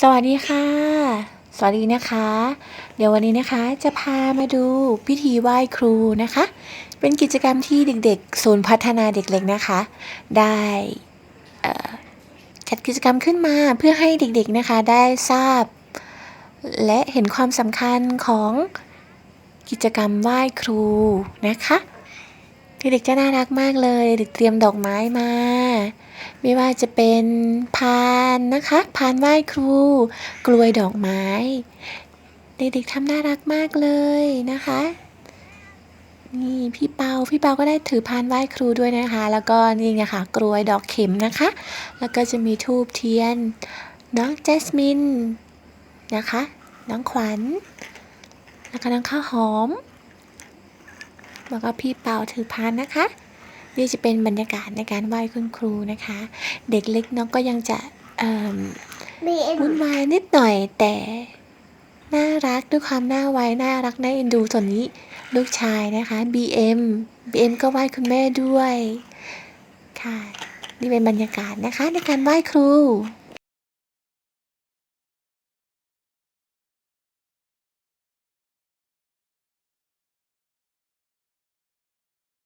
สวัสดีค่ะ สวัสดีนะคะ เดี๋ยววันนี้นะคะจะพามาดูพิธีไหว้ครูนะคะ เป็นกิจกรรมที่เด็กๆ ศูนย์พัฒนาเด็กเล็กนะคะ ได้จัดกิจกรรมขึ้นมาเพื่อให้เด็กๆนะคะได้ทราบ และเห็นความสำคัญของกิจกรรมไหว้ครูนะคะเด็กๆจะน่ารักมากเลย เด็กเตรียมดอกไม้มา ไม่ว่าจะเป็นพาน นะคะพานไหว้ครู กลวยดอกไม้ เด็กๆทำน่ารักมากเลยนะคะนี่พี่เปาพี่เปาก็ได้ถือพานไหว้ครูด้วยนะคะ แล้วก็นี่ไงค่ะกลวยดอกเข็มนะคะ แล้วก็จะมีทูบเทียนน้องแจสมินนะคะ น้องขวัญแล้วก็น้องข้าวหอม แล้วก็พี่เปาถือพานนะคะ นี่จะเป็นบรรยากาศในการไหว้คุณครูนะคะ เด็กเล็กน้องก็ยังจะ วุ่นวายนิดหน่อยแต่น่ารักด้วยความน่าไว้น่ารักน่าเอ็นดูส่วนนี้ลูกชายนะคะ BM BM ก็ไหว้คุณแม่ด้วย ค่ะ นี่เป็นบรรยากาศนะคะในการไหว้ครู